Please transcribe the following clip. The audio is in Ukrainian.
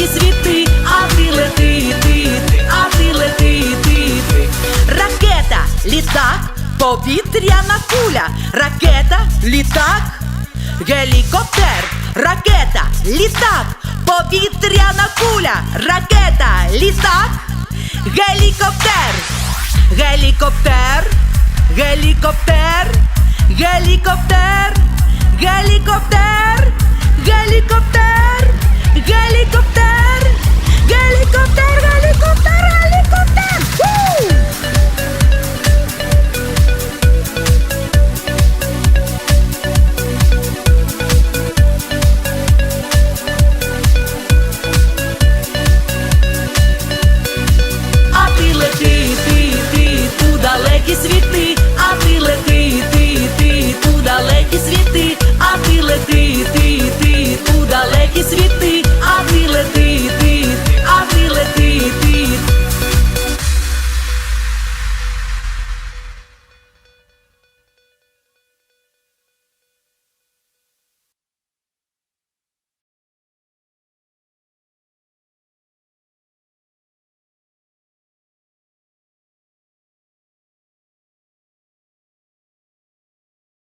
і світи, а ти лети, ти, ти, а ти лети, ти, ти. Ракета, літак, повітряна куля, ракета, літак, гелікоптер, ракета, літак, повітряна куля, ракета, літак, гелікоптер, гелікоптер, гелікоптер, гелікоптер, гелікоптер, гелікоптер.